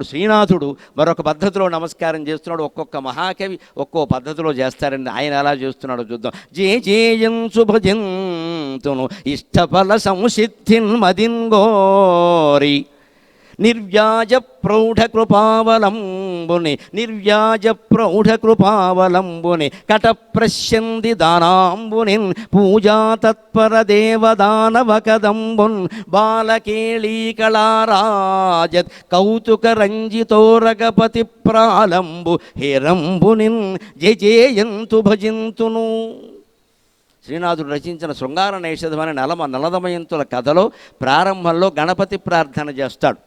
ఇప్పుడు శ్రీనాథుడు మరొక పద్ధతిలో నమస్కారం చేస్తున్నాడు. ఒక్కొక్క మహాకవి ఒక్కో పద్ధతిలో చేస్తారండి ఆయన ఎలా చేస్తున్నాడో చూద్దాం. జే జేయం శుభజంతును ఇష్టఫల సంసిద్ధిన్ మదిన్ గోరి. నిర్వ్యాజ ప్రౌఢ కృపావలంబుని నిర్వ్యాజ ప్రౌఢ కృపావలంబుని కట ప్రశ్యంది దానాంబుని పూజా తత్పర దేవదానవ కదంబున్ బాలకేళీకళారాజత్ కౌతుక రంజితోరగపతి ప్రాలంబు హేరంబునిన్ జయజేయంతు భజింతును. శ్రీనాథుడు రచించిన శృంగార నైషధమైన నలమ నలదమయంతుల కథలో ప్రారంభంలో గణపతి ప్రార్థన చేస్తాడు.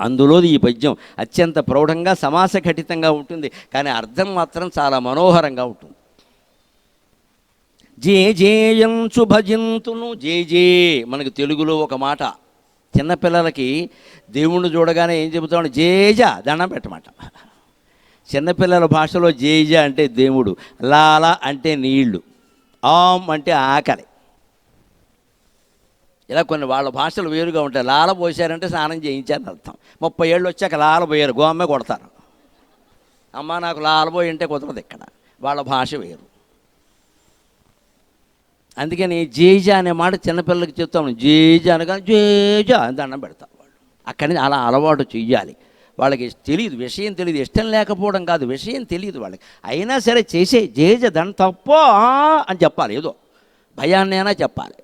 అందులోది ఈ పద్యం. అత్యంత ప్రౌఢంగా సమాసఘటితంగా ఉంటుంది. కానీ అర్థం మాత్రం చాలా మనోహరంగా ఉంటుంది. జే జేయంచు శుభజింతును జే జే మనకి తెలుగులో ఒక మాట. చిన్నపిల్లలకి దేవుణ్ణి చూడగానే ఏం చెబుతామని జేజ దండం పెట్టమాట. చిన్నపిల్లల భాషలో జేజ అంటే దేవుడు లాల అంటే నీళ్ళు ఆమ్ అంటే ఆకలి. ఇలా కొన్ని వాళ్ళ భాషలు వేరుగా ఉంటాయి లాల పోసారంటే స్నానం చేయించారని అర్థం. ముప్పై ఏళ్ళు వచ్చాక లాల పోయారు గోమ్మే కొడతారు. అమ్మ నాకు లాలబోయి అంటే కుదరదు ఇక్కడ. వాళ్ళ భాష వేరు. అందుకని జేజా అనే మాట చిన్నపిల్లలకి చెప్తాం జేజ అనగా జేజా అని దండం పెడతారు వాళ్ళు. అక్కడి నుంచి అలా అలవాటు చెయ్యాలి. వాళ్ళకి తెలియదు విషయం తెలియదు. ఇష్టం లేకపోవడం కాదు విషయం తెలియదు వాళ్ళకి. అయినా సరే చేసే జేజ దండం తప్పో అని చెప్పాలి. ఏదో భయాన్నైనా చెప్పాలి.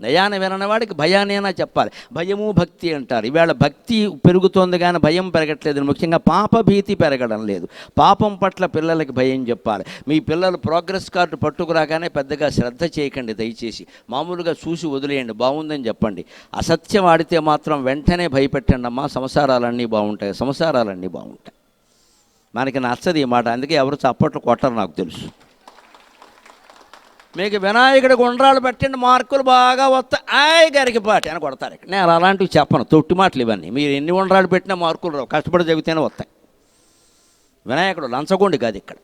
నయాన వినని వాడికి అయినా చెప్పాలి. భయము భక్తి అంటారు. ఈవేళ భక్తి పెరుగుతోంది కానీ భయం పెరగట్లేదు. ముఖ్యంగా పాప భీతి పెరగడం లేదు. పాపం పట్ల పిల్లలకి భయం చెప్పాలి. మీ పిల్లలు ప్రోగ్రెస్ కార్డు పట్టుకురాగానే పెద్దగా శ్రద్ధ చేయకండి దయచేసి. మామూలుగా చూసి వదిలేయండి. బాగుందని చెప్పండి. అసత్యం ఆడితే మాత్రం వెంటనే భయపెట్టండి అమ్మా. సంసారాలన్నీ బాగుంటాయి. సంసారాలన్నీ బాగుంటాయి. మనకి నచ్చదు ఈ మాట. అందుకే ఎవరు చప్పట్లు కొట్టరు నాకు తెలుసు. మీకు వినాయకుడి గుండ్రాలు పెట్టండి మార్కులు బాగా వస్తాయి. ఆయ్ గారికి పాటి అని కొడతారు ఇక్కడ. నేను అలాంటివి చెప్పను. తొట్టి మాటలు ఇవన్నీ. మీరు ఎన్ని గుండ్రాలు పెట్టినా మార్కులు రావు. కష్టపడి చదివితేనే వస్తాయి. వినాయకుడు లంచగొండి కాదు ఇక్కడ.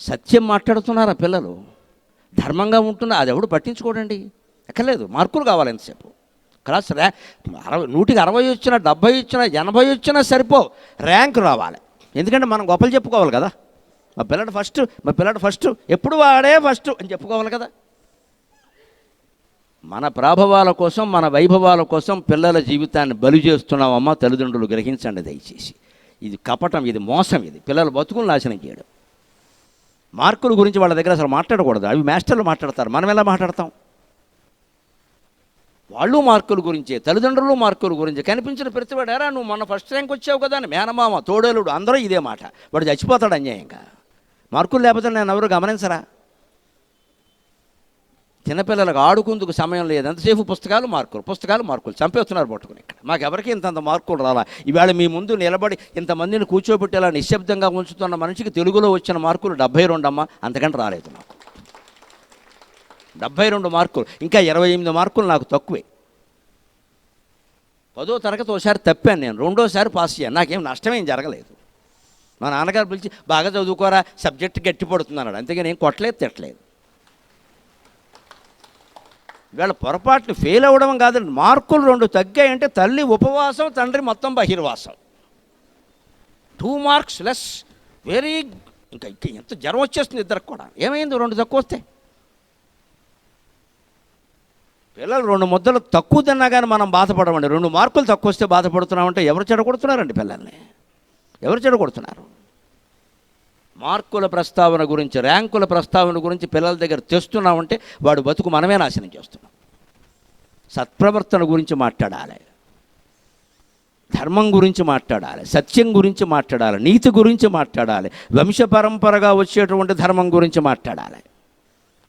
సత్యం మాట్లాడుతున్నారా పిల్లలు? ధర్మంగా ఉంటున్నా అది ఎవడు పట్టించుకోడండి? ఎక్కర్లేదు. మార్కులు కావాలి ఎంతసేపు. క్లాస్ ర్యా అరవై నూటికి అరవై వచ్చినా డెబ్బై వచ్చినా ఎనభై వచ్చినా సరిపో ర్యాంక్ రావాలి. ఎందుకంటే మనం గొప్పలు చెప్పుకోవాలి కదా. మా పిల్లడు ఫస్ట్ మా పిల్లడు ఫస్ట్ ఎప్పుడు వాడే ఫస్ట్ అని చెప్పుకోవాలి కదా. మన ప్రాభవాల కోసం మన వైభవాల కోసం పిల్లల జీవితాన్ని బలి చేస్తున్నామమ్మా తల్లిదండ్రులు గ్రహించండి దయచేసి. ఇది కపటం ఇది మోసం ఇది. పిల్లల బతుకులు నాశనం చేయడం. మార్కుల గురించి వాళ్ళ దగ్గర అసలు మాట్లాడకూడదు. అవి మాస్టర్లు మాట్లాడతారు. మనం ఎలా మాట్లాడతాం? వాళ్ళు మార్కుల గురించే తల్లిదండ్రులు మార్కుల గురించి. కనిపించిన ప్రతివాడు ఎరా నువ్వు మొన్న ఫస్ట్ ర్యాంక్ వచ్చావు కదా అని మేనమామ తోడేలుడు అందరూ ఇదే మాట. వాడు చచ్చిపోతాడు అన్యాయంగా. మార్కులు లేకపోతే నేను ఎవరు గమనించరా? చిన్నపిల్లలకు ఆడుకుందుకు సమయం లేదు. ఎంతసేపు పుస్తకాలు మార్కులు పుస్తకాలు మార్కులు. చంపేస్తున్నారు పట్టుకుని ఇక్కడ. మాకెవరికి ఇంతంత మార్కులు రాలా? ఈవేళ మీ ముందు నిలబడి ఇంతమందిని కూర్చోబెట్టేలా నిశ్శబ్దంగా ఉంచుతున్న మనిషికి తెలుగులో వచ్చిన మార్కులు డెబ్బై రెండు అమ్మ. అంతకంటే రాలేదు నాకు డెబ్బై రెండు మార్కులు. ఇంకా ఇరవై ఎనిమిది మార్కులు నాకు తక్కువే. పదో తరగతి ఒకసారి తప్పాను నేను. రెండోసారి పాస్ అయ్యాను. నాకేం నష్టమేం జరగలేదు. మా నాన్నగారు పిలిచి బాగా చదువుకోరా సబ్జెక్ట్ గట్టి పడుతుంది అన్నాడు. అంతేగాని ఏం కొట్టలేదు తిట్టలేదు. వీళ్ళ పొరపాట్లు ఫెయిల్ అవ్వడం కాదండి. మార్కులు రెండు తగ్గాయంటే తల్లి ఉపవాసం తండ్రి మొత్తం బహిర్వాసం. టూ మార్క్స్ లెస్ వెరీ ఇంకా ఇంకా ఎంత జ్వరం వచ్చేస్తుంది ఇద్దరికి కూడా. ఏమైంది? రెండు తక్కువ వస్తే? పిల్లలు రెండు ముద్దలు తక్కువ తిన్నా కానీ మనం బాధపడమండి. రెండు మార్కులు తక్కువ వస్తే బాధపడుతున్నామంటే ఎవరు చెడగొడుతున్నారండి పిల్లల్ని? ఎవరు చెడగొడుతున్నారు? మార్కుల ప్రస్తావన గురించి ర్యాంకుల ప్రస్తావన గురించి పిల్లల దగ్గర తెస్తున్నామంటే వాడు బతుకు మనమే నాశనం చేస్తున్నాం. సత్ప్రవర్తన గురించి మాట్లాడాలి. ధర్మం గురించి మాట్లాడాలి. సత్యం గురించి మాట్లాడాలి. నీతి గురించి మాట్లాడాలి. వంశపరంపరగా వచ్చేటువంటి ధర్మం గురించి మాట్లాడాలి.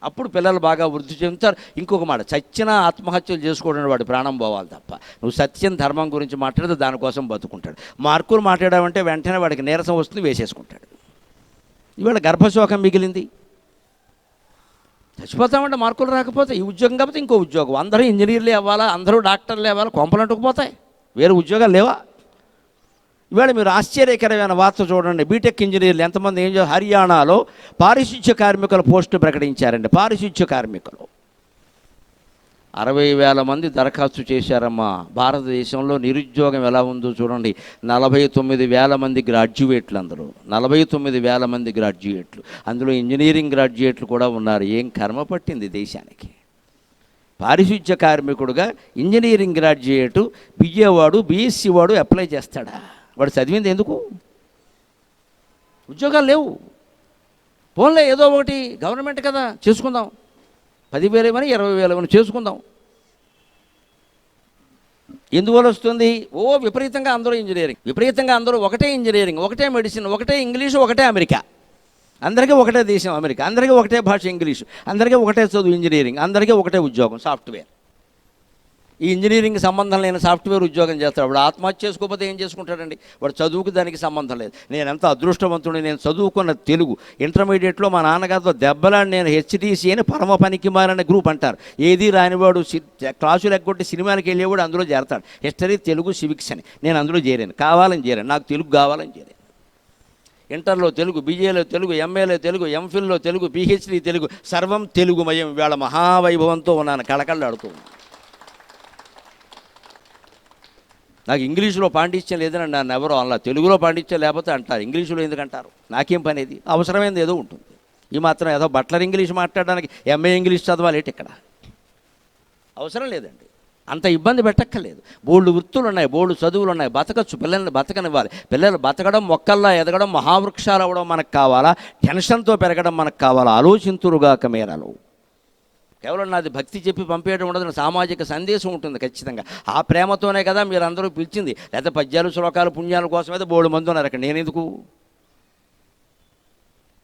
అప్పుడు పిల్లలు బాగా వృద్ధి చెందుతారు. ఇంకొక మాట సత్యన ఆత్మహత్యలు చేసుకోవడం వాడి ప్రాణం పోవాలి తప్ప. నువ్వు సత్యం ధర్మం గురించి మాట్లాడితే దానికోసం బతుకుంటాడు. మార్కులు మాట్లాడామంటే వెంటనే వాడికి నీరసం వస్తుంది వేసేసుకుంటాడు. ఇవాళ గర్భశోకం మిగిలింది. చచ్చిపోతామంటే మార్కులు రాకపోతే ఈ ఉద్యోగం కాకపోతే ఇంకో ఉద్యోగం. అందరూ ఇంజనీర్లే అవ్వాలా అందరూ డాక్టర్లే అవ్వాలా కొంపలంటుకుపోతాయి వేరే ఉద్యోగాలు లేవా? ఇవాళ మీరు ఆశ్చర్యకరమైన వార్త చూడండి. బీటెక్ ఇంజనీర్లు ఎంతమంది ఏం చేస్తారు హర్యానాలో పారిశుద్ధ్య కార్మికుల పోస్టు ప్రకటించారండి. పారిశుద్ధ్య కార్మికులు. అరవై వేల మంది దరఖాస్తు చేశారమ్మా. భారతదేశంలో నిరుద్యోగం ఎలా ఉందో చూడండి. నలభై తొమ్మిది వేల మంది గ్రాడ్యుయేట్లు అందరూ. నలభై తొమ్మిది వేల మంది గ్రాడ్యుయేట్లు. అందులో ఇంజనీరింగ్ గ్రాడ్యుయేట్లు కూడా ఉన్నారు. ఏం కర్మ పట్టింది దేశానికి? పారిశుద్ధ్య కార్మికుడుగా ఇంజనీరింగ్ గ్రాడ్యుయేటు బిఏ వాడు బీఎస్సీ వాడు అప్లై చేస్తాడా? వాడు చదివింది ఎందుకు? ఉద్యోగాలు లేవు. పోన్లే ఏదో ఒకటి గవర్నమెంట్ కదా చేసుకుందాం. పదివేలు ఇవ్వని ఇరవై వేలు ఇవ్వని చేసుకుందాం. ఎందువల్ల వస్తుంది? ఓ విపరీతంగా అందరూ ఇంజనీరింగ్. విపరీతంగా అందరూ ఒకటే ఇంజనీరింగ్ ఒకటే మెడిసిన్ ఒకటే ఇంగ్లీషు ఒకటే అమెరికా. అందరికీ ఒకటే దేశం అమెరికా అందరికీ ఒకటే భాష ఇంగ్లీషు అందరికీ ఒకటే చదువు ఇంజనీరింగ్ అందరికీ ఒకటే ఉద్యోగం సాఫ్ట్వేర్. ఈ ఇంజనీరింగ్ సంబంధం లేని సాఫ్ట్వేర్ ఉద్యోగం చేస్తాడు. వాడు ఆత్మహత్య చేసుకోకపోతే ఏం చేసుకుంటాడండి? వాడు చదువుకు దానికి సంబంధం లేదు. నేను ఎంత అదృష్టవంతుడు నేను చదువుకున్న తెలుగు. ఇంటర్మీడియట్లో మా నాన్నగారితో దెబ్బలాడి నేను హెచ్డిసి అని పరమ పనికి మారని గ్రూప్ అంటారు. ఏది రానివాడు సి- క్లాసులు ఎగ్గొట్టి సినిమాలకు వెళ్ళేవాడు అందులో చేరతాడు. హిస్టరీ తెలుగు సివిక్స్ అని. నేను అందులో చేరాను. కావాలని చేరాను. నాకు తెలుగు కావాలని చేరాను. ఇంటర్లో తెలుగు బీజేలో తెలుగు ఎంఏలో తెలుగు ఎంఫిల్లో తెలుగు పిహెచ్డి తెలుగు సర్వం తెలుగుమయం. ఇవాళ మహావైభవంతో ఉన్నాను. కళకళ్ళాడుతూ ఉన్నాను. నాకు ఇంగ్లీషులో పాండిత్యం లేదని నన్ను ఎవరో అలా తెలుగులో పాండిత్యం లేకపోతే అంటారు. ఇంగ్లీషులో ఎందుకంటారు నాకేం పని ఇది? అవసరమైనది ఏదో ఉంటుంది. ఈ మాత్రం ఏదో బట్లర్ ఇంగ్లీష్ మాట్లాడడానికి ఎంఏ ఇంగ్లీష్ చదవాలి ఇక్కడ? అవసరం లేదండి. అంత ఇబ్బంది పెట్టక్కర్లేదు. బోల్డు వృత్తులు ఉన్నాయి బోళ్ళు చదువులు ఉన్నాయి. బతకచ్చు పిల్లల్ని బతకనివ్వాలి. పిల్లలు బతకడం మొక్కల్లా ఎదగడం మహావృక్షాలు అవ్వడం మనకు కావాలా? టెన్షన్తో పెరగడం మనకు కావాలా? ఆలోచింతురుగాక మేరలు. కేవలం నాది భక్తి చెప్పి పంపేయడం ఉండదు సామాజిక సందేశం ఉంటుంది ఖచ్చితంగా. ఆ ప్రేమతోనే కదా మీరందరూ పిలిచింది. లేదా పద్యాలు శ్లోకాలు పుణ్యాల కోసమైతే బోడు మంది ఉన్నారు అక్కడ. నేనెందుకు?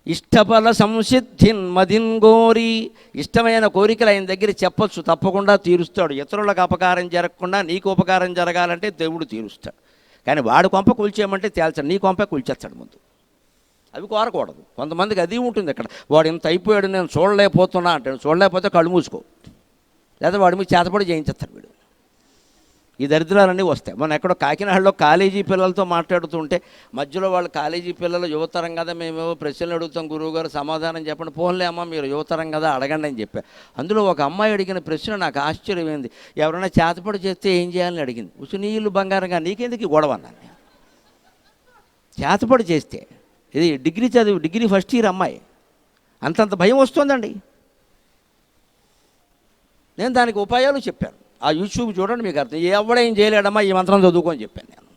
ఇష్టఫల సంసిద్ధిన్ మదిన్ గోరి ఇష్టమైన కోరికలు ఆయన దగ్గర చెప్పచ్చు తప్పకుండా తీరుస్తాడు. ఇతరులకు అపకారం జరగకుండా నీకు ఉపకారం జరగాలంటే దేవుడు తీరుస్తాడు. కానీ వాడు కొంప కూల్చేయమంటే తేల్చాడు నీ కొంప కూల్చేస్తాడు ముందు. అవి కోరకూడదు. కొంతమందికి అది ఉంటుంది ఇక్కడ. వాడు ఇంత అయిపోయాడు నేను చూడలేకపోతున్నా అంటే చూడలేకపోతే కళ్ళు మూసుకో. లేదా వాడి మీద చేతపడి చేయించేస్తారు వీడు. ఈ దరిద్రాలన్నీ వస్తాయి. మనం ఎక్కడో కాకినాడలో కాలేజీ పిల్లలతో మాట్లాడుతుంటే మధ్యలో వాళ్ళు కాలేజీ పిల్లలు యువతరం కదా మేమేవో ప్రశ్నలు అడుగుతాం గురువుగారు సమాధానం చెప్పండి. పోన్లే అమ్మ మీరు యువతరం కదా అడగండి అని చెప్పారు అందులో ఒక అమ్మాయి అడిగిన ప్రశ్న నాకు ఆశ్చర్యమైంది ఎవరైనా చేతపడి చేస్తే ఏం చేయాలని? అడిగింది. ఉసు నీళ్ళు బంగారంగా నీకెందుకు గొడవ? అన్నాను చేతపడి చేస్తే ఇది డిగ్రీ చదివి డిగ్రీ ఫస్ట్ ఇయర్ అమ్మాయి. అంతంత భయం వస్తుందండి. నేను దానికి ఉపాయాలు చెప్పాను. ఆ యూట్యూబ్ చూడండి మీకు అర్థం. ఎవడేం చేయలేడమ్మా ఈ మంత్రం చదువుకొని చెప్పాను నేను.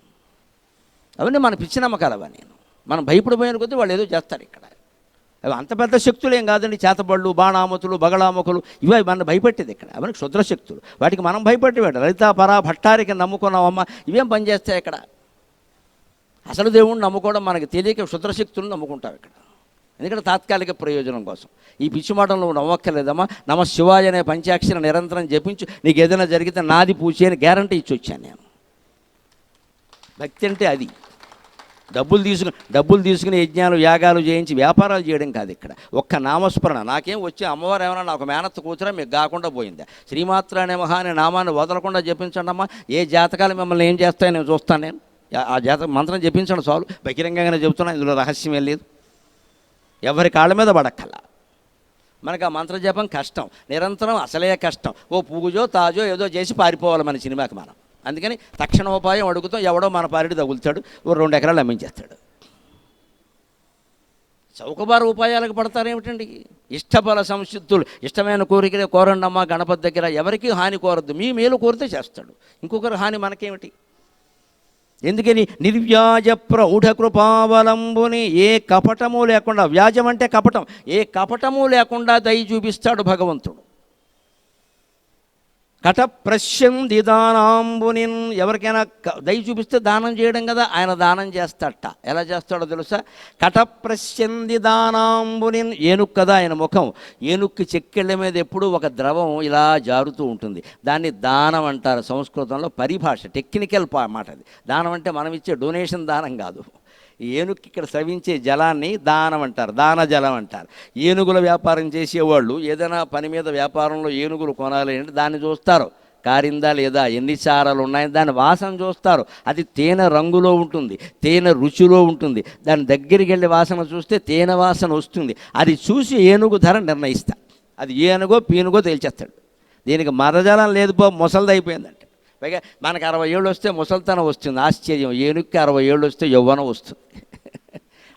అవన్నీ మన పిచ్చి నమ్మకాలు అవన్నీ నేను. మనం భయపడిపోయిన కొద్దీ వాళ్ళు ఏదో చేస్తారు ఇక్కడ. అవి అంత పెద్ద శక్తులు ఏం కాదండి. చేతబళ్ళు బాణామతులు బగళాముఖులు ఇవి మన భయపెట్టేది ఇక్కడ. అవన్నీ క్షుద్ర శక్తులు. వాటికి మనం భయపెట్టేవాడు లలితా పరా భట్టారికి నమ్ముకున్నామమ్మా ఇవేం పనిచేస్తాయి ఇక్కడ? అసలు దేవుణ్ణి నమ్ముకోవడం మనకి తెలియక శుద్రశక్తులను నమ్ముకుంటాం ఇక్కడ. ఎందుకంటే తాత్కాలిక ప్రయోజనం కోసం. ఈ పిచ్చి మాటలు నువ్వు నమ్మక్కర్లేదమ్మా. నమ శివాజీ అనే పంచాక్షరం నిరంతరం జపించు. నీకు ఏదైనా జరిగితే నాది పూచి అని గ్యారంటీ ఇచ్చి వచ్చాను నేను. భక్తి అంటే అది. డబ్బులు తీసుకుని డబ్బులు తీసుకుని యజ్ఞాలు యాగాలు చేయించి వ్యాపారాలు చేయడం కాదు ఇక్కడ. ఒక్క నామస్మరణ. నాకేం వచ్చి అమ్మవారు ఏమైనా నాకు మేనత్త కూతురా? మీకు కాకుండా పోయిందా. శ్రీమాత్ర అనే మహా అనే నామాన్ని వదలకుండా జపించండి అమ్మా ఏ జాతకాలు మిమ్మల్ని ఏం చేస్తాయో నేను చూస్తాను నేను. ఆ- ఆ జాతక మంత్రం చెప్పించండి చాలు. బహిరంగంగానే చెబుతున్నా ఇందులో రహస్యం ఏం లేదు. ఎవరి కాళ్ళ మీద పడక్కల. మనకు ఆ మంత్ర జపం కష్టం నిరంతరం అసలే కష్టం. ఓ పూజో తాజో ఏదో చేసి పారిపోవాలి మన సినిమాకి మనం. అందుకని తక్షణ ఉపాయం అడుగుతాం ఎవడో మన పారిడి తగులుతాడు ఓ రెండు ఎకరాలు అమ్మించేస్తాడు. చౌకబారు ఉపాయాలకు పడతారేమిటండి ఇష్టఫల సంసిద్ధులు ఇష్టమైన కోరికలే కోరండమ్మా గణపతి దగ్గర. ఎవరికి హాని కోరద్దు మీ మేలు కోరితే చేస్తాడు. ఇంకొకరు హాని మనకేమిటి? ఎందుకని నిర్వ్యాజ ప్రౌఢ కృపావలంబుని ఏ కపటము లేకుండా వ్యాజం అంటే కపటం ఏ కపటము లేకుండా దయ చూపిస్తాడు భగవంతుడు. కటప్రశ్యం దిదానాంబునిన్ దానాంబునిన్ ఎవరికైనా క- దయ చూపిస్తే దానం చేయడం కదా ఆయన దానం చేస్తాడట. ఎలా చేస్తాడో తెలుసా? కటప్రశ్యం దిదానాంబునిన్ దానాంబునిన్ ఏనుక్ కదా ఆయన ముఖం. ఏనుక్కి చెక్కెళ్ళ మీద ఎప్పుడూ ఒక ద్రవం ఇలా జారుతూ ఉంటుంది. దాన్ని దానం అంటారు సంస్కృతంలో పరిభాష టెక్నికల్ మాట అది. దానం అంటే మనం ఇచ్చే డొనేషన్ దానం కాదు. ఏనుగుకి ఇక్కడ స్రవించే జలాన్ని దానం అంటారు దాన జలం అంటారు. ఏనుగుల వ్యాపారం చేసేవాళ్ళు ఏదైనా పని మీద వ్యాపారంలో ఏనుగులు కొనాలి అంటే దాన్ని చూస్తారు. కారిందా లేదా ఎన్ని చారాలు ఉన్నాయి దాని వాసన చూస్తారు. అది తేనె రంగులో ఉంటుంది తేనె రుచిలో ఉంటుంది. దాని దగ్గరికి వెళ్ళి వాసన చూస్తే తేనె వాసన వస్తుంది. అది చూసి ఏనుగు ధర నిర్ణయిస్తా అది ఏనుగో పీనుగో తేల్చేస్తాడు. దీనికి మరజలం లేదు పో ముసలిదైపోయిందంట పైగా మనకు అరవై ఏళ్ళు వస్తే ముసలితనం వస్తుంది ఆశ్చర్యం. ఏనుగుకి అరవై ఏళ్ళు వస్తే యవ్వనం వస్తుంది.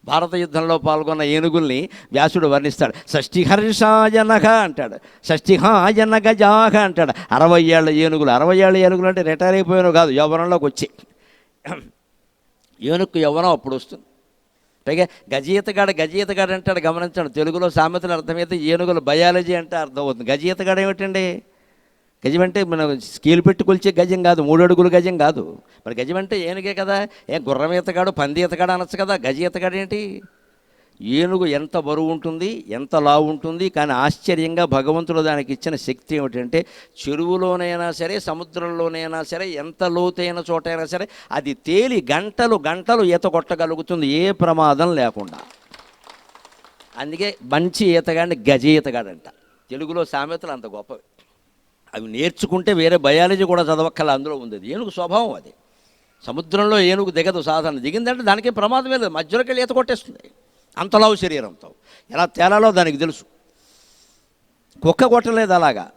భారత యుద్ధంలో పాల్గొన్న ఏనుగుల్ని వ్యాసుడు వర్ణిస్తాడు. షష్ఠిహర్షాజనక అంటాడు. షష్ఠిహాజనక జాహ అంటాడు. అరవై ఏళ్ళ ఏనుగులు. అరవై ఏళ్ళ ఏనుగులు అంటే రిటైర్ అయిపోయాను కాదు యవ్వనంలోకి వచ్చి. ఏనుక్కు యవ్వనం అప్పుడు వస్తుంది. పైగా గజీతగాడ గజీతగాడు అంటాడు గమనించండి. తెలుగులో సామెతలు అర్థమైతే ఏనుగుల బయాలజీ అంటే అర్థం అవుతుంది ఏమిటండి? గజం అంటే మనం స్కేల్ పెట్టి కొలిచే గజం కాదు మూడు అడుగుల గజం కాదు. మరి గజం అంటే ఏనుగే కదా? ఏం గుర్రం ఈతగాడు పంది ఈతగాడు అనొచ్చు కదా? గజ ఈతగాడు ఏంటి? ఏనుగు ఎంత బరువు ఉంటుంది ఎంత లావు ఉంటుంది కానీ ఆశ్చర్యంగా భగవంతుడు దానికి ఇచ్చిన శక్తి ఏమిటంటే చెరువులోనైనా సరే సముద్రంలోనైనా సరే ఎంత లోతైన చోటైనా సరే అది తేలి గంటలు గంటలు ఈత కొట్టగలుగుతుంది ఏ ప్రమాదం లేకుండా. అందుకే మంచి ఈతగాడిని గజ ఈతగాడంట. తెలుగులో సామెతలు అంత గొప్పవి. అవి నేర్చుకుంటే వేరే బయాలజీ కూడా చదవక్కల అందులో ఉంది. ఏనుగు స్వభావం అది. సముద్రంలో ఏనుగు దిగదు సాధారణ. దిగిందంటే దానికే ప్రమాదం లేదు. మధ్యలోకి ఈత కొట్టేస్తుంది. అంతలావు శరీరంతో ఎలా తేలాలో దానికి తెలుసు. కుక్క కొట్టలేదు అలాగా.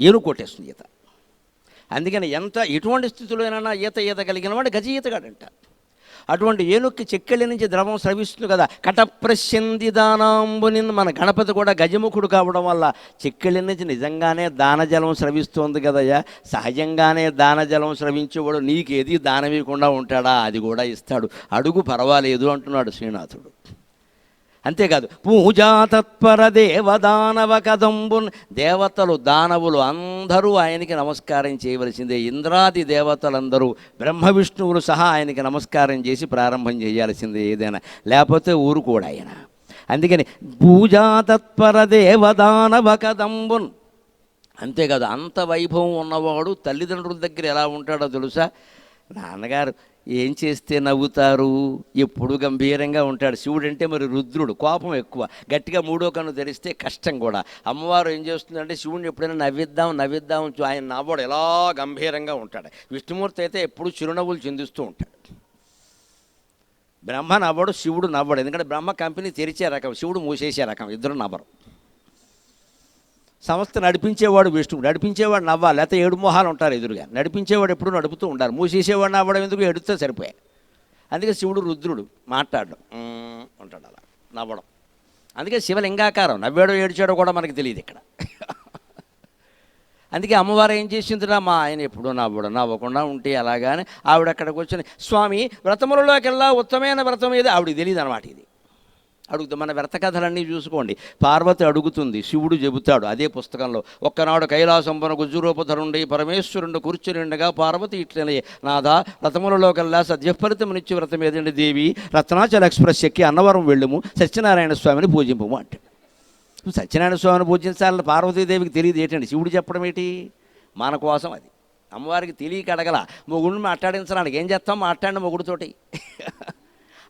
ఏనుగు కొట్టేస్తుంది ఈత. అందుకని ఎంత ఎటువంటి స్థితిలోనైనా ఈత ఈత కలిగిన వాడు గజ ఈతగాడంట. అటువంటి ఏనుక్కి చెక్కెళ్ళి నుంచి ద్రవం స్రవిస్తుంది కదా. కటప్రశ్యంది దానాంబుని మన గణపతి కూడా గజముఖుడు కావడం వల్ల చెక్కెళ్ళి నుంచి నిజంగానే దానజలం స్రవిస్తోంది కదయ్యా. సహజంగానే దానజలం స్రవించేవాడు నీకేది దానం ఇవ్వకుండా ఉంటాడా? అది కూడా ఇస్తాడు. అడుగు పర్వాలేదు అంటున్నాడు శ్రీనాథుడు. అంతేకాదు పూజా తత్పర దేవదానవ కదంబున్. దేవతలు దానవులు అందరూ ఆయనకి నమస్కారం చేయవలసిందే. ఇంద్రాది దేవతలందరూ బ్రహ్మ విష్ణువులు సహా ఆయనకి నమస్కారం చేసి ప్రారంభం చేయాల్సిందే ఏదైనా. లేకపోతే ఊరుకోడు ఆయన. అందుకని పూజా తత్పర దేవదానవ కదంబున్. అంతేకాదు అంత వైభవం ఉన్నవాడు తల్లిదండ్రుల దగ్గర ఎలా ఉంటాడో తెలుసా? నాన్నగారు ఏం చేస్తే నవ్వుతారు? ఎప్పుడు గంభీరంగా ఉంటాడు. శివుడు అంటే మరి రుద్రుడు కోపం ఎక్కువ. గట్టిగా మూడో కన్ను తెరిస్తే కష్టం కూడా. అమ్మవారు ఏం చేస్తుందంటే శివుడిని ఎప్పుడైనా నవ్విద్దాం నవ్విద్దాం ఆయన నవ్వడు. ఎలా గంభీరంగా ఉంటాడు. విష్ణుమూర్తి అయితే ఎప్పుడు చిరునవ్వులు చిందిస్తూ ఉంటాడు. బ్రహ్మ నవ్వడు శివుడు నవ్వడు. ఎందుకంటే బ్రహ్మ కంపెనీ తెరిచే రకం శివుడు మూసేసే రకం. ఇద్దరు నవ్వరు. సంస్థ నడిపించేవాడు విష్ణువు నడిపించేవాడు నవ్వాలి లేకపోతే ఏడు మొహాలు ఉంటారు ఎదురుగా. నడిపించేవాడు ఎప్పుడు నడుపుతూ ఉండాలి. మూసేసేవాడు నవ్వడం ఎందుకు? ఎడుతే సరిపోయాయి. అందుకే శివుడు రుద్రుడు మాట్లాడడం. ఉంటాడు అలా. నవ్వడం. అందుకే శివలింగాకారం. నవ్వాడో ఏడ్చాడో కూడా మనకి తెలియదు ఇక్కడ. అందుకే అమ్మవారు ఏం చేసిందిరా? మా ఆయన ఎప్పుడూ నవ్వడు. నవ్వకుండా ఉంటే అలాగానే ఆవిడ అక్కడికి వచ్చిన స్వామి వ్రతములలోకెల్లా ఉత్తమైన వ్రతం ఏది? ఆవిడకి తెలియదు అనమాట ఇది. అడుగుతుంది మన వ్యర్థ కథలన్నీ చూసుకోండి. పార్వతి అడుగుతుంది శివుడు చెబుతాడు అదే పుస్తకంలో. ఒక్కనాడు కైలాసంపన గుజ్జురూపధరుండి పరమేశ్వరుడు కూర్చునిండగా పార్వతి ఇట్లనే నాదా రథములలో కల్లా సద్యఫలితమునిచ్చి వ్రతం ఏదండి దేవి? రత్నాచల ఎక్స్ప్రెస్ ఎక్కి అన్నవరం వెళ్ళము సత్యనారాయణ స్వామిని పూజింపము అంటాడు సత్యనారాయణ స్వామిని పూజించాలని పార్వతీదేవికి తెలియదు ఏంటండి? శివుడు చెప్పడం ఏంటి? మన కోసం అది. అమ్మవారికి తెలియక అడగల. మొగుడిని మాట్లాడించడానికి ఏం చేస్తాం? మాట్లాడిన మొగుడితోటి.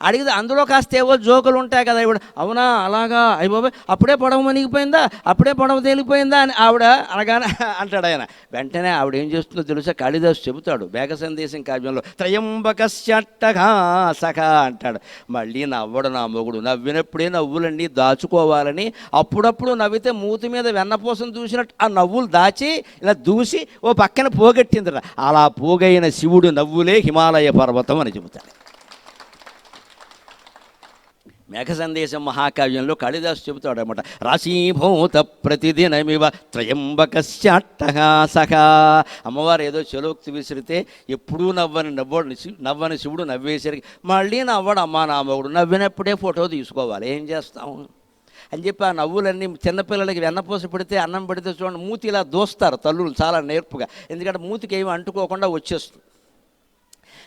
అడిగితే అందులో కాస్త ఏవో జోకులు ఉంటాయి కదా ఇప్పుడు అవునా అలాగా? అయ్యి అప్పుడే పొడవ మనిగిపోయిందా? అప్పుడే పొడవ తేలిపోయిందా అని ఆవిడ అనగానే అంటాడు ఆయన. వెంటనే ఆవిడ ఏం చేస్తుందో తెలుసా? కాళిదాసు చెబుతాడు వేగ సందేశం కావ్యంలో. త్రయంబకశ్చట్టగా సఖ అంటాడు. మళ్ళీ నవ్వడు నా మొగుడు. నవ్వినప్పుడే నవ్వులన్నీ దాచుకోవాలని అప్పుడప్పుడు నవ్వితే మూతి మీద వెన్నపోసం దూసినట్టు ఆ నవ్వులు దాచి ఇలా దూసి ఓ పక్కన పోగొట్టిందట అలా పోగైన శివుడు నవ్వులే హిమాలయ పర్వతం అని చెబుతాడు. మేఘ సందేశం మహాకావ్యంలో కాళిదాసు చెబుతాడు అనమాట రాశీభూత ప్రతిదినమివ సహా అమ్మవారు ఏదో చెలోక్తి విసిరితే ఎప్పుడూ నవ్వని నవ్వడు నవ్వని శివుడు నవ్వేసరికి మళ్ళీ నవ్వడు అమ్మా నామగుడు నవ్వినప్పుడే ఫోటో తీసుకోవాలి. ఏం చేస్తాము? అని చెప్పి ఆ నవ్వులన్నీ చిన్నపిల్లలకి వెన్నపూస పెడితే అన్నం పెడితే చూడండి మూతి ఇలా దోస్తారు తల్లులు చాలా నేర్పుగా. ఎందుకంటే మూతికి ఏమి అంటుకోకుండా వచ్చేస్తుంది.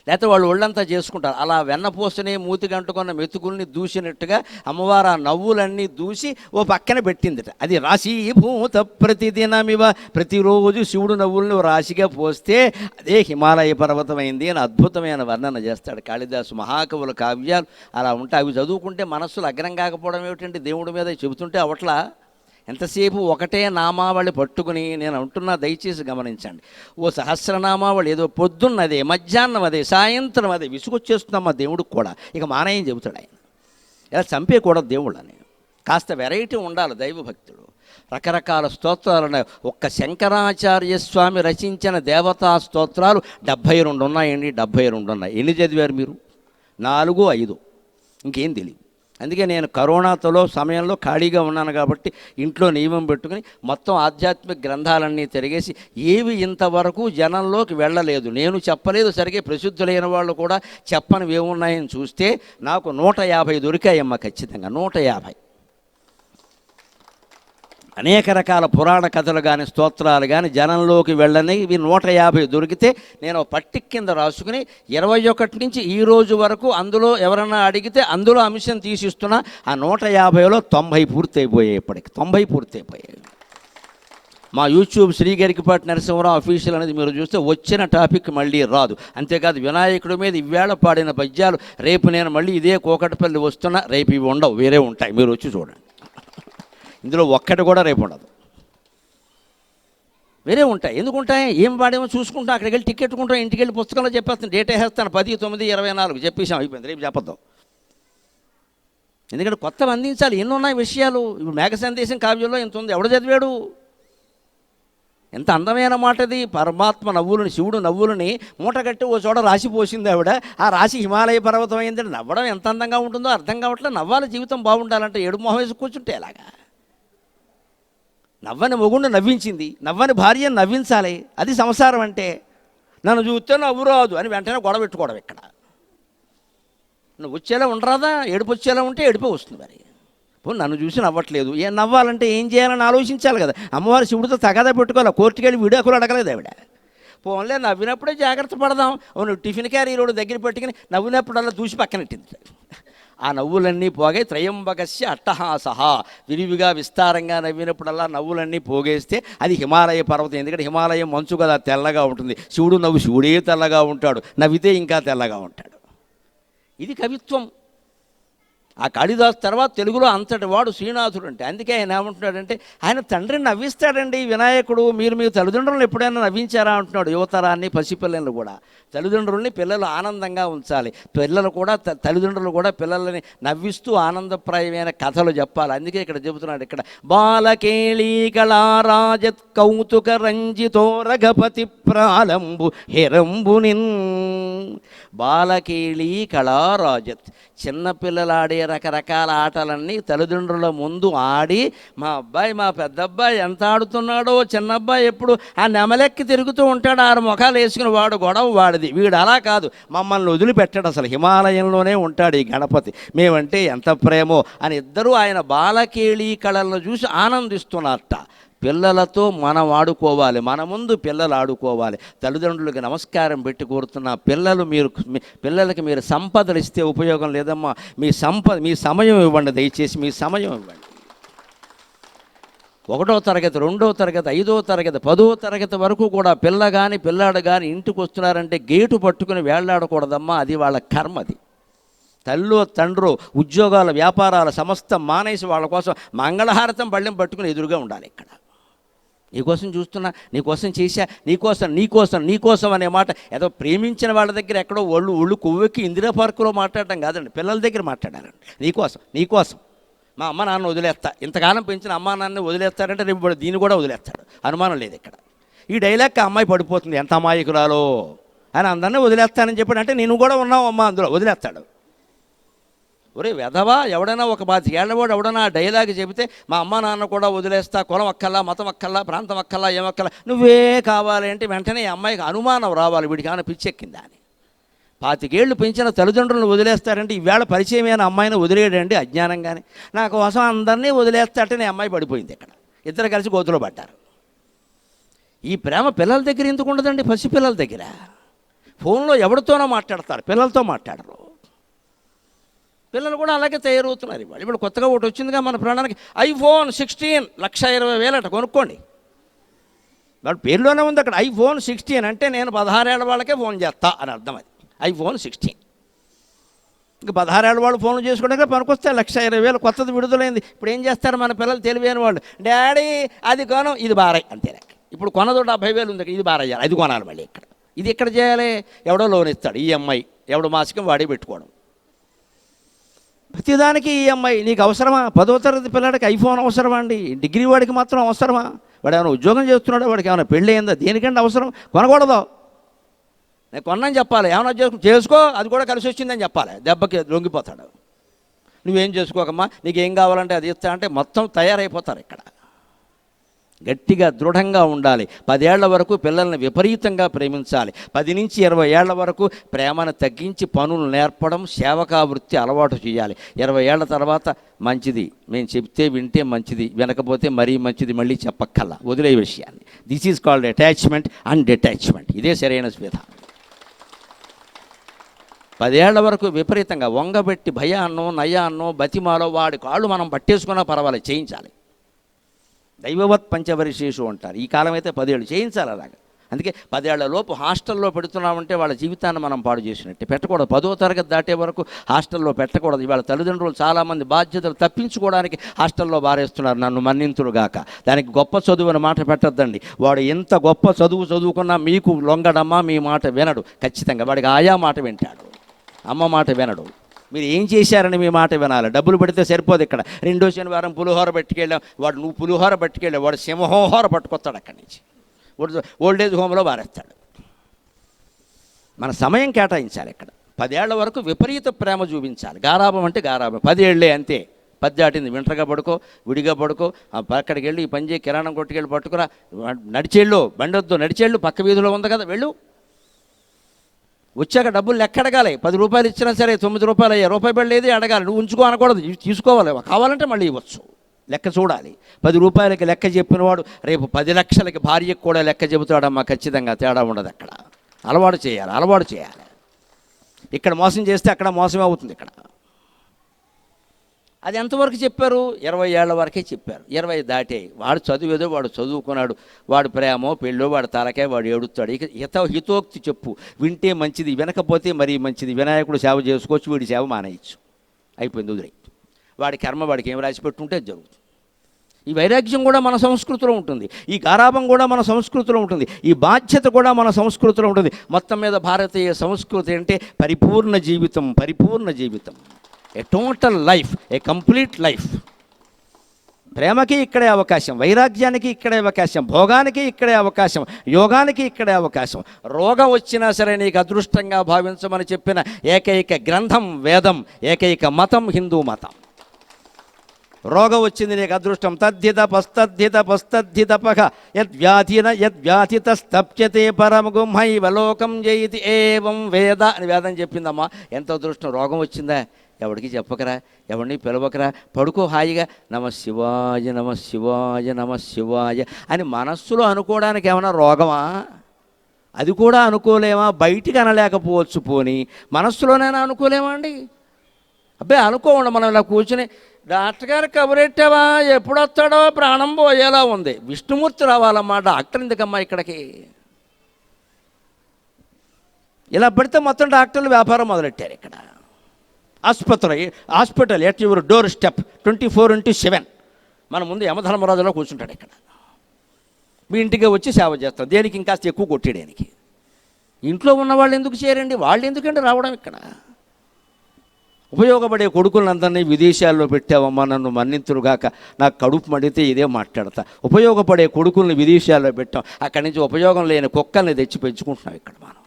లేకపోతే వాళ్ళు ఒళ్ళంతా చేసుకుంటారు. అలా వెన్నపూసని మూతికి అంటుకున్న మెతుకుల్ని దూసినట్టుగా అమ్మవారు ఆ నవ్వులన్నీ దూసి ఓ పక్కన పెట్టిందిట. అది రాశీభూత ప్రతిదినమివ. ప్రతిరోజు శివుడు నవ్వుల్ని రాశిగా పోస్తే అదే హిమాలయ పర్వతమైంది అని అద్భుతమైన వర్ణన చేస్తాడు కాళిదాసు మహాకవుల కావ్యాలు. అలా ఉంటాయి. అవి చదువుకుంటే మనస్సులు అగ్రం కాకపోవడం ఏమిటంటే దేవుడి మీద చెబుతుంటే అవట్లా? ఎంతసేపు ఒకటే నామావళి పట్టుకుని నేను అంటున్నా దయచేసి గమనించండి. ఓ సహస్రనామావళి ఏదో పొద్దున్నదే మధ్యాహ్నం అదే సాయంత్రం అదే విసుగొచ్చేస్తున్నాం మా దేవుడికి కూడా. ఇక మానయం చెబుతాడు ఆయన? ఇలా చంపేయకూడదు దేవుళ్ళని కాస్త వెరైటీ ఉండాలి దైవభక్తుడు. రకరకాల స్తోత్రాలు ఉన్నాయి. ఒక్క శంకరాచార్య స్వామి రచించిన దేవతా స్తోత్రాలు డెబ్భై రెండు ఉన్నాయండి డెబ్భై రెండు ఉన్నాయి. ఎన్ని చదివారు మీరు? నాలుగు ఐదు. ఇంకేం తెలియదు అందుకే నేను కరోనాతో సమయంలో ఖాళీగా ఉన్నాను కాబట్టి ఇంట్లో నియమం పెట్టుకుని మొత్తం ఆధ్యాత్మిక గ్రంథాలన్నీ తిరిగేసి ఏవి ఇంతవరకు జనంలోకి వెళ్ళలేదు. నేను చెప్పలేదు సరిగే ప్రసిద్ధులైన వాళ్ళు కూడా చెప్పనివి ఏమున్నాయని చూస్తే నాకు నూట యాభై దొరికాయమ్మ ఖచ్చితంగా నూట యాభై. అనేక రకాల పురాణ కథలు కానీ స్తోత్రాలు కానీ జనంలోకి వెళ్ళని ఇవి నూట యాభై దొరికితే నేను పట్టిక కింద రాసుకుని ఇరవై ఒకటి నుంచి ఈ రోజు వరకు అందులో ఎవరన్నా అడిగితే అందులో అంశం తీసిస్తున్నా ఆ నూట యాభైలో తొంభై పూర్తి అయిపోయాయి ఇప్పటికి. తొంభై పూర్తి అయిపోయాయి మా యూట్యూబ్ శ్రీగరికిపాటి నరసింహరావు అఫీషియల్ అనేది మీరు చూస్తే వచ్చిన టాపిక్ మళ్ళీ రాదు. అంతేకాదు వినాయకుడి మీద ఇవేళ పాడిన పద్యాలు రేపు నేను మళ్ళీ ఇదే కోకటపల్లి వస్తున్నా రేపు ఇవి ఉండవు వేరే ఉంటాయి. మీరు వచ్చి చూడండి. ఇందులో ఒక్కటి కూడా రేపు ఉండదు. వేరే ఉంటాయి. ఎందుకు ఉంటాయి? ఏం పాడేమో చూసుకుంటాం అక్కడికి వెళ్ళి టికెట్ కొంటాం ఇంటికి వెళ్ళి పుస్తకంలో చెప్పేస్తాను. డేట్ వేస్తాను పది తొమ్మిది ఇరవై నాలుగు. చెప్పేసాం అయిపోయింది. రేపు చెప్పద్దాం. ఎందుకంటే కొత్తవి అందించాలి. ఎన్ని ఉన్నాయి విషయాలు. ఇప్పుడు మేఘ సందేశం కావ్యంలో ఎంత ఉంది. ఎవడు చదివాడు? ఎంత అందమైన మాటది. పరమాత్మ నవ్వులని శివుడు నవ్వులని మూటగట్టి ఓ చోట రాసి పోసింది ఆవిడ. ఆ రాశి హిమాలయ పర్వతం అయిందంటే నవ్వడం ఎంత అందంగా ఉంటుందో అర్థం కావట్లేదు. నవ్వాలి జీవితం బాగుండాలంటే ఏడు మొహం వేసి కూర్చుంటే ఎలాగా? నవ్వని మొగుండు నవ్వించింది. నవ్వని భార్య నవ్వించాలి. అది సంసారం అంటే నన్ను చూస్తే నవ్వు రాదు అని వెంటనే గొడవ పెట్టుకోవడం ఇక్కడ. నువ్వు వచ్చేలా ఉండరాదా? ఏడుపు వచ్చేలా ఉంటే ఏడుపే వస్తుంది మరి. పోనీ నన్ను చూసి నవ్వట్లేదు. ఏం నవ్వాలంటే ఏం చేయాలని ఆలోచించాలి కదా. అమ్మవారి శివుడితో తగాదా పెట్టుకోవాలి? కోర్టుకి వెళ్ళి అడగలేదు ఆవిడ? పోన్లే నవ్వినప్పుడే జాగ్రత్త పడదాం. నువ్వు టిఫిన్ క్యారీలోడు దగ్గర పెట్టుకుని నవ్వినప్పుడల్లా దూసి పక్కనెట్టింది ఆ నవ్వులన్నీ పోగే త్రయంబకస్య అట్టహాస. విరివిగా విస్తారంగా నవ్వినప్పుడల్లా నవ్వులన్నీ పోగేస్తే అది హిమాలయ పర్వతం. ఎందుకంటే హిమాలయం మంచు కదా తెల్లగా ఉంటుంది. శివుడు నవ్వు శివుడే తెల్లగా ఉంటాడు. నవ్వితే ఇంకా తెల్లగా ఉంటాడు. ఇది కవిత్వం. ఆ కాళిదాస్ తర్వాత తెలుగులో అంతటి వాడు శ్రీనాథుడు అంటే. అందుకే ఆయన ఏమంటున్నాడంటే ఆయన తండ్రిని నవ్విస్తాడండి వినాయకుడు మీరు మీ తల్లిదండ్రులను ఎప్పుడైనా నవ్వించారా అంటున్నాడు. యువతరాన్ని పసిపిల్లలను కూడా. తల్లిదండ్రుల్ని పిల్లలు ఆనందంగా ఉంచాలి. పిల్లలు కూడా త- తల్లిదండ్రులు కూడా పిల్లల్ని నవ్విస్తూ ఆనందప్రాయమైన కథలు చెప్పాలి. అందుకే ఇక్కడ చెబుతున్నాడు ఇక్కడ బాలకేళీ కళారాజత్ కౌతుక రంజితో రఘపతి ప్రాలంబు హిరంబునిన్ బాలకేళీ కళారాజత్ చిన్నపిల్లలాడే రకరకాల ఆటలన్నీ తల్లిదండ్రుల ముందు ఆడి మా అబ్బాయి మా పెద్ద అబ్బాయి ఎంత ఆడుతున్నాడో చిన్న అబ్బాయి ఎప్పుడు? ఆ నెమలెక్కి తిరుగుతూ ఉంటాడు. ఆరు ముఖాలు వేసుకుని వాడు గొడవ వాడిది. వీడు అలా కాదు. మమ్మల్ని వదిలిపెట్టాడు అసలు. హిమాలయంలోనే ఉంటాడు ఈ గణపతి. మేమంటే ఎంత ప్రేమో అని ఇద్దరూ ఆయన బాలకేళీ కళలను చూసి ఆనందిస్తున్నారట. పిల్లలతో మనం ఆడుకోవాలి మన ముందు పిల్లలు ఆడుకోవాలి. తల్లిదండ్రులకి నమస్కారం పెట్టి కోరుతున్న పిల్లలు మీరు పిల్లలకి మీరు సంపదలు ఇస్తే ఉపయోగం లేదమ్మా. మీ సంపద మీ సమయం ఇవ్వండి దయచేసి మీ సమయం ఇవ్వండి. ఒకటో తరగతి రెండో తరగతి ఐదో తరగతి పదో తరగతి వరకు కూడా పిల్ల కానీ పిల్లాడు కానీ ఇంటికి వస్తున్నారంటే గేటు పట్టుకుని వేళ్ళాడకూడదమ్మా. అది వాళ్ళ కర్మది తల్లు తండ్రు ఉద్యోగాల వ్యాపారాల సమస్తం మానేసి వాళ్ళ కోసం మంగళహారతం బళ్ళెం పట్టుకుని ఎదురుగా ఉండాలి ఇక్కడ. నీకోసం చూస్తున్నా నీకోసం చేశా నీకోసం నీకోసం నీకోసం అనే మాట ఏదో ప్రేమించిన వాళ్ళ దగ్గర ఎక్కడో ఒళ్ళు ఒళ్ళు కొవ్వెక్కి ఇందిరా పార్కులో మాట్లాడటం కాదండి. పిల్లల దగ్గర మాట్లాడాలండి. నీకోసం నీకోసం మా అమ్మ నాన్న వదిలేస్తా. ఇంతకాలం పెంచిన అమ్మ నాన్న వదిలేస్తాడంటే రేపు దీన్ని కూడా వదిలేస్తాడు. అనుమానం లేదు ఇక్కడ. ఈ డైలాగ్ అమ్మాయి పడిపోతుంది ఎంత అమాయకురాలో? అని అందరినీ వదిలేస్తానని చెప్పాడు. అంటే నేను కూడా ఉన్నావు అమ్మ అందులో. వదిలేస్తాడు. ఒరే వెధవా ఎవడైనా ఒక బాధ ఏళ్ళవాడు ఎవడైనా డైలాగ్ చెబితే మా అమ్మ నాన్న కూడా వదిలేస్తా కులం అక్కల్లా మతం అక్కల్లా ప్రాంతం అక్కల్లా ఏమక్కల్లా నువ్వే కావాలి అంటే వెంటనే ఈ అమ్మాయికి అనుమానం రావాలి వీడికి ఏమైనా పిచ్చెక్కిందా అని. పాతికేళ్ళు పెంచిన తల్లిదండ్రులను వదిలేస్తారంటే ఈవేళ పరిచయమైన అమ్మాయిని వదిలేడండి అజ్ఞానంగానే. నా కోసం అందరినీ వదిలేస్తారంటే నీ అమ్మాయి పడిపోయింది ఇక్కడ. ఇద్దరు కలిసి గోతులో పడ్డారు. ఈ ప్రేమ పిల్లల దగ్గర ఎందుకు ఉండదండి? పసిపిల్లల దగ్గర. ఫోన్లో ఎవరితోనో మాట్లాడతారు పిల్లలతో మాట్లాడరు. పిల్లలు కూడా అలాగే తయారవుతున్నారు ఇవాళ. ఇప్పుడు కొత్తగా ఒకటి వచ్చిందిగా మన ప్రాణానికి. ఐఫోన్ సిక్స్టీన్ లక్ష ఇరవై వేలట కొనుక్కోండి. వాడు పేరులోనే ఉంది అక్కడ. ఐఫోన్ సిక్స్టీన్ అంటే నేను పదహారేళ్ళ వాళ్ళకే ఫోన్ చేస్తా అని అర్థం అది. IPhone sixteen. ఇంకా పదహారేళ్ళ వాళ్ళు ఫోన్లు చేసుకోవడానికి పనికొస్తే లక్ష ఇరవై వేలు కొత్తది విడుదలైంది. ఇప్పుడు ఏం చేస్తారు మన పిల్లలు తెలివైన వాళ్ళు? డాడీ అది కొనం ఇది బారాయి అంతేనా. ఇప్పుడు కొనదు డెబ్బై వేలు ఉంది ఇది బారయ్యాలి అది కొనాలి మళ్ళీ ఇక్కడ. ఇది ఇక్కడ చేయాలి? ఎవడో లోన్ ఇస్తాడు ఈఎంఐ ఎవడో మాసికం వాడి పెట్టుకోవడం. ప్రతిదానికి ఈఎంఐ నీకు అవసరమా? పదో తరగతి పిల్లడికి ఐఫోన్ అవసరమా అండి? డిగ్రీ వాడికి మాత్రం అవసరమా? వాడు ఏమైనా ఉద్యోగం చేస్తున్నాడో? వాడికి ఏమైనా పెళ్ళి అయిందా? దేనికంటే అవసరం? కొనకూడదు. నేను కొన్నాను చెప్పాలి. ఏమైనా చేసుకో చేసుకో అది కూడా కలిసి వచ్చిందని చెప్పాలి. దెబ్బకి లొంగిపోతాడు. నువ్వేం చేసుకోకమ్మా? నీకేం కావాలంటే అది ఇస్తా అంటే మొత్తం తయారైపోతారు ఇక్కడ. గట్టిగా దృఢంగా ఉండాలి. పదేళ్ళ వరకు పిల్లల్ని విపరీతంగా ప్రేమించాలి. పది నుంచి ఇరవై ఏళ్ళ వరకు ప్రేమను తగ్గించి పనులు నేర్పడం సేవకావృత్తి అలవాటు చేయాలి. ఇరవై ఏళ్ళ తర్వాత మంచిది. మేము చెప్తే వింటే మంచిది. వినకపోతే మరీ మంచిది. మళ్ళీ చెప్పక్కల్లా వదిలే విషయాన్ని. This is called attachment and detachment ఇదే సరైన విధానం పదేళ్ళ వరకు విపరీతంగా వంగబెట్టి భయాన్నో నయాన్నో బతిమాలో వాడి కాళ్ళు మనం పట్టేసుకున్నా పర్వాలేదు. చేయించాలి. దైవవత్ పంచవరిశేషు అంటారు. ఈ కాలం అయితే పదేళ్ళు చేయించాలి అలాగా. అందుకే పదేళ్ళలోపు హాస్టల్లో పెడుతున్నామంటే వాళ్ళ జీవితాన్ని మనం పాడు చేసినట్టే. పెట్టకూడదు. పదో తరగతి దాటే వరకు హాస్టల్లో పెట్టకూడదు. ఇవాళ తల్లిదండ్రులు చాలామంది బాధ్యతలు తప్పించుకోవడానికి హాస్టల్లో బారేస్తున్నారు నన్ను మన్నింతురుగాక దానికి గొప్ప చదువు అని మాట పెట్టద్దండి. వాడు ఎంత గొప్ప చదువు చదువుకున్నా మీకు లొంగడమ్మా మీ మాట వినడు. ఖచ్చితంగా వాడికి ఆయా మాట వింటాడు. అమ్మ మాట వినడు. మీరు ఏం చేశారని మీ మాట వినాలి. డబ్బులు పెడితే సరిపోదు ఇక్కడ. రెండో శనివారం పులిహోర పట్టుకెళ్ళాం. వాడు నువ్వు పులిహోర పట్టుకెళ్ళావు. వాడు సింహోహోర పట్టుకొస్తాడు అక్కడి నుంచి. ఓల్డ్ ఓల్డేజ్ హోమ్లో బారేస్తాడు మన సమయం కేటాయించాలి ఇక్కడ. పదేళ్ళ వరకు విపరీత ప్రేమ చూపించాలి. గారాభం అంటే గారాభం. పదేళ్ళే అంతే. పది దాటింది. వింటర్గా పడుకో విడిగా పడుకో అక్కడికి వెళ్ళి ఈ పని చేయి కిరాణం కొట్టుకెళ్ళి పట్టుకురా. నడిచేళ్ళు బండి వద్దు నడిచేళ్ళు పక్క వీధిలో ఉంది కదా వెళ్ళు. వచ్చాక డబ్బులు లెక్క అడగాలి పది రూపాయలు ఇచ్చినా సరే తొమ్మిది రూపాయలు అయ్యా రూపాయి బిళ్ళ ఏది అడగాలి. నువ్వు ఉంచుకో అనకూడదు. తీసుకోవాలి. కావాలంటే మళ్ళీ ఇవ్వచ్చు. లెక్క చూడాలి. పది రూపాయలకి లెక్క చెప్పినవాడు రేపు పది లక్షలకి భార్యకు కూడా లెక్క చెబుతాడమ్మా. ఖచ్చితంగా తేడా ఉండదు అక్కడ. అలవాటు చేయాలి. అలవాటు చేయాలి. ఇక్కడ మోసం చేస్తే అక్కడ మోసమే అవుతుంది ఇక్కడ. అది ఎంతవరకు చెప్పారు? ఇరవై ఏళ్ళ వరకే చెప్పారు. ఇరవై దాటే. వాడు చదివేదో వాడు చదువుకున్నాడు. వాడు ప్రేమో పెళ్ళో వాడు తలకే వాడు ఏడుస్తాడు. ఇక హిత హితోక్తి చెప్పు. వింటే మంచిది వినకపోతే మరీ మంచిది. వినాయకుడు సేవ చేసుకోవచ్చు వీడి సేవ మానేయచ్చు. అయిపోయింది వదిలే వాడి కర్మ వాడికి ఏం రాసి పెట్టుంటే అది జరుగుతుంది. ఈ వైరాగ్యం కూడా మన సంస్కృతిలో ఉంటుంది. ఈ గారాభం కూడా మన సంస్కృతిలో ఉంటుంది. ఈ బాధ్యత కూడా మన సంస్కృతిలో ఉంటుంది. మొత్తం మీద భారతీయ సంస్కృతి అంటే పరిపూర్ణ జీవితం పరిపూర్ణ జీవితం. A total life a complete life ప్రేమకి ఇక్కడే అవకాశం వైరాగ్యానికి ఇక్కడే అవకాశం భోగానికి ఇక్కడే అవకాశం యోగానికి ఇక్కడే అవకాశం. రోగం వచ్చినా సరే నీకు అదృష్టంగా భావించమని చెప్పిన ఏకైక గ్రంథం వేదం ఏకైక మతం హిందూ మతం. రోగం వచ్చింది నీకు అదృష్టం తద్ధిత పస్తద్ధిత పస్తద్ధిత పగ యద్వ్యాధిన యద్వ్యాధిత స్తప్యతే పరమగుంహైవ లోకం జయితి ఏవం వేద అని వేదం చెప్పిందమ్మా. ఎంత అదృష్టం రోగం వచ్చిందా? ఎవరికి చెప్పకరా? ఎవరిని పిలవకరా? పడుకో హాయిగా. నమ శివాయ నమ శివాయ నమ శివాయ అని మనస్సులో అనుకోవడానికి ఏమైనా రోగమా? అది కూడా అనుకోలేమా? బయటికి అనలేకపోవచ్చు పోని. మనస్సులోనైనా అనుకోలేమా అండి? అబ్బాయి అనుకోండి మనం ఇలా కూర్చుని డాక్టర్ గారు కబురెట్టావా ఎప్పుడు వస్తాడో ప్రాణం పోయేలా ఉంది. విష్ణుమూర్తి రావాలమ్మా డాక్టర్ ఎందుకమ్మా ఇక్కడికి? ఇలా పడితే మొత్తం డాక్టర్లు వ్యాపారం మొదలెట్టారు ఇక్కడ. ఆసుపత్రి hospital at your doorstep twenty four into seven. మన ముందు యమధర్మరాజులో కూర్చుంటాడు ఇక్కడ. మీ ఇంటికి వచ్చి సేవ చేస్తాం. దేనికి ఇంకా ఎక్కువ కొట్టేయడానికి. ఇంట్లో ఉన్న వాళ్ళు ఎందుకు చేయరండి? వాళ్ళు ఎందుకండి రావడం ఇక్కడ? ఉపయోగపడే కొడుకులందరినీ విదేశాల్లో పెట్టావమ్మా నన్ను మన్నింతురుగాక నాకు కడుపు మండితే ఇదే మాట్లాడతా. ఉపయోగపడే కొడుకుల్ని విదేశాల్లో పెట్టాం. అక్కడి నుంచి ఉపయోగం లేని కుక్కల్ని తెచ్చి పెంచుకుంటున్నాం ఇక్కడ మనం.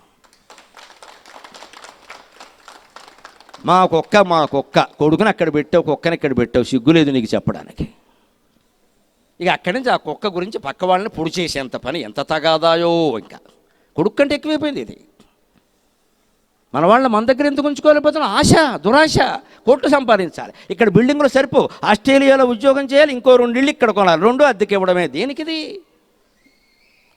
మా కుక్క మా కుక్క కొడుకుని అక్కడ పెట్టావు కుక్కని ఇక్కడ పెట్టావు. సిగ్గులేదు నీకు చెప్పడానికి. ఇక అక్కడి నుంచి ఆ కుక్క గురించి పక్క వాళ్ళని పొడి చేసేంత పని ఎంత తగాదాయో ఇంకా. కొడుకు కంటే ఎక్కువైపోయింది ఇది. మన వాళ్ళని మన దగ్గర ఎందుకు ఉంచుకోలేకపోతున్నా ఆశ దురాశ? కోట్లు సంపాదించాలి. ఇక్కడ బిల్డింగ్లో సరిపో ఆస్ట్రేలియాలో ఉద్యోగం చేయాలి ఇంకో రెండు ఇళ్ళు ఇక్కడ కొనాలి. రెండు అద్దెకి ఇవ్వడమే దేనికిది.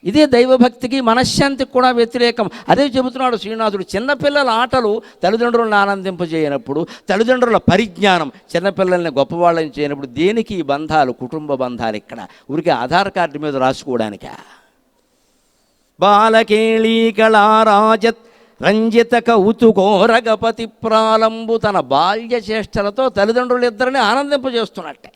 ఇదే దైవభక్తికి మనశ్శాంతికి కూడా వ్యతిరేకం. అదే చెబుతున్నాడు శ్రీనాథుడు చిన్నపిల్లల ఆటలు తల్లిదండ్రులను ఆనందింపజేయనప్పుడు తల్లిదండ్రుల పరిజ్ఞానం చిన్నపిల్లల్ని గొప్పవాళ్ళని చేయనప్పుడు దేనికి ఈ బంధాలు కుటుంబ బంధాలు ఇక్కడ? ఊరికే ఆధార్ కార్డు మీద రాసుకోవడానికా? బాలకేళీ కళారాజత్ రంజిత కౌతుకోరగపతి ప్రాలంబు తన బాల్య చేష్టలతో తల్లిదండ్రులు ఇద్దరిని ఆనందింపజేస్తున్నట్టే.